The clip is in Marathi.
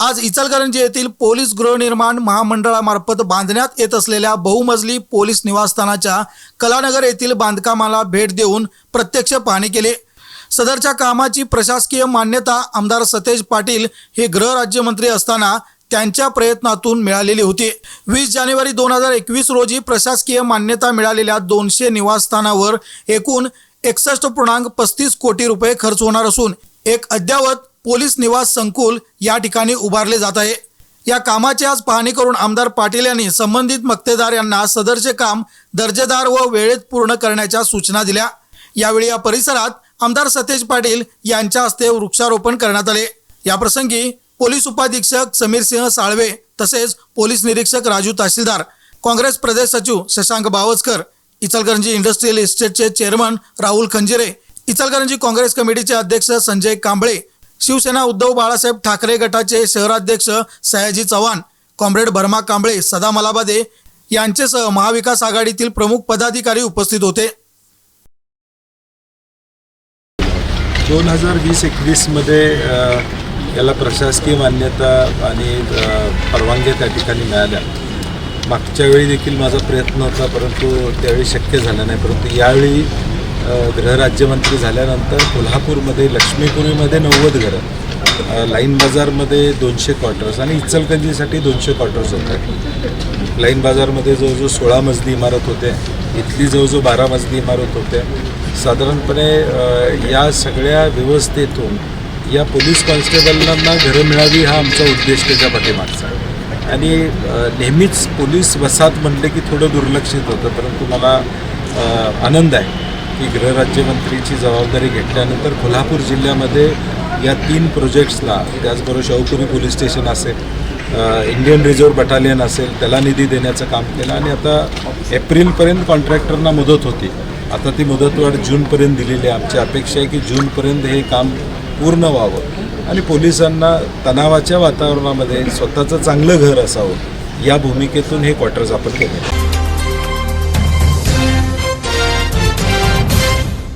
आज इचलकरंजी येथील पोलीस गृहनिर्माण महामंडळामार्फत बांधण्यात येत असलेल्या बहुमजली पोलीस निवासस्थानाच्या कलानगर येथील बांधकामाला भेट देऊन प्रत्यक्ष पाहणी केली. सदरच्या कामाची प्रशासकीय मान्यता आमदार सतेज पाटील हे गृहराज्यमंत्री असताना त्यांच्या प्रयत्नातून मिळालेली होती. वीस जानेवारी दोन हजार एकवीस रोजी प्रशासकीय मान्यता मिळालेल्या दोनशे निवासस्थानावर एकूण एकसष्ट पूर्णांक पस्तीस कोटी रुपये खर्च होणार असून एक अद्ययावत पोलीस निवास संकुल या ठिकाणी उभारले जात आहे. या कामाची आज पाहणी करून आमदार पाटील यांनी संबंधित मक्तेदार यांना सदरचे काम दर्जेदार व वेळेत पूर्ण करण्याच्या सूचना दिल्या. यावेळी या परिसरात आमदार सतेज पाटील यांच्या हस्ते वृक्षारोपण करण्यात आले. याप्रसंगी पोलीस उपाधीक्षक समीर सिंह साळवे तसेच पोलीस निरीक्षक राजू तहसीलदार काँग्रेस प्रदेश सचिव शशांक बावस्कर इचलकरंजी इंडस्ट्रियल इस्टेटचे चेअरमन राहुल खंजिरे इचलकरंजी काँग्रेस कमिटीचे अध्यक्ष संजय कांबळे शिवसेना उद्धव बाळासाहेब ठाकरे गटाचे शहराध्यक्ष सयाजी चव्हाण कॉम्रेड भरमा कांबळे सदा मलाबादे यांचेसह महाविकास आघाडीतील प्रमुख पदाधिकारी उपस्थित होते. दोन हजार वीस एकवीसमध्ये याला प्रशासकीय मान्यता आणि परवानग्या त्या ठिकाणी मिळाल्या. मागच्या वेळी देखील माझा प्रयत्न होता परंतु त्यावेळी शक्य झालं नाही. परंतु यावेळी गृहराज्यमंत्री झाल्यानंतर कोल्हापूरमध्ये लक्ष्मीपुरीमध्ये नव्वद घरं. लाईन बाजारमध्ये दोनशे क्वार्टर्स आणि इचलकंजीसाठी दोनशे क्वार्टर्स होते लाईन बाजारमध्ये जवळजवळ सोळा मजली इमारत होते. इथली जवळजवळ बारा मजली इमारत होते. साधारणपणे या सगळ्या व्यवस्थेतून या पोलीस कॉन्स्टेबलांना घरं मिळावी हा आमचा उद्देश त्याच्या पाठीमागचा आणि नेहमीच पोलीस वसाहत म्हणले की थोडं दुर्लक्षित होतं परंतु मला आनंद आहे. की गृहराज्यमंत्रीची जबाबदारी घेतल्यानंतर कोल्हापूर जिल्ह्यामध्ये या तीन प्रोजेक्ट्सला त्याचबरोबर शाहूपुरी पोलीस स्टेशन असेल इंडियन रिझर्व्ह बटालियन असेल त्याला निधी देण्याचं काम केलं आणि आता एप्रिलपर्यंत कॉन्ट्रॅक्टरना मुदत होती. आता ती मुदतवाढ जूनपर्यंत दिलेली आहे. आमची अपेक्षा आहे की जूनपर्यंत हे काम पूर्ण व्हावं. आणि पोलिसांना तणावाच्या वातावरणामध्ये स्वतःचं चांगलं घर असावं या भूमिकेतून हे क्वार्टर्स आपण केले.